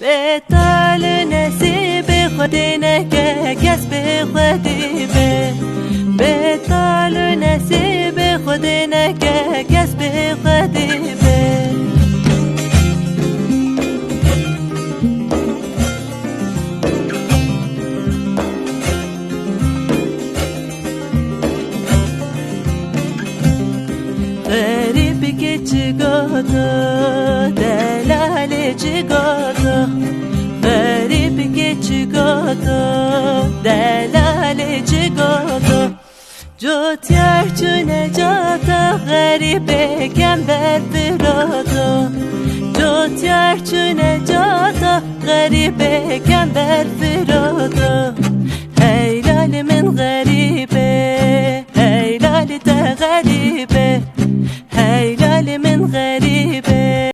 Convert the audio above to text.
Betal nesibe Khudine ke kesbe khadibe Betal nesibe Khudine ke kesbe khadibe Garip geçigodu Delale Geçigodu Delale cigodu Cut yerçüne cata Garibe kember firodu Cut yerçüne cata Garibe kember firodu Hey lalimin garibe Hey lali de garibe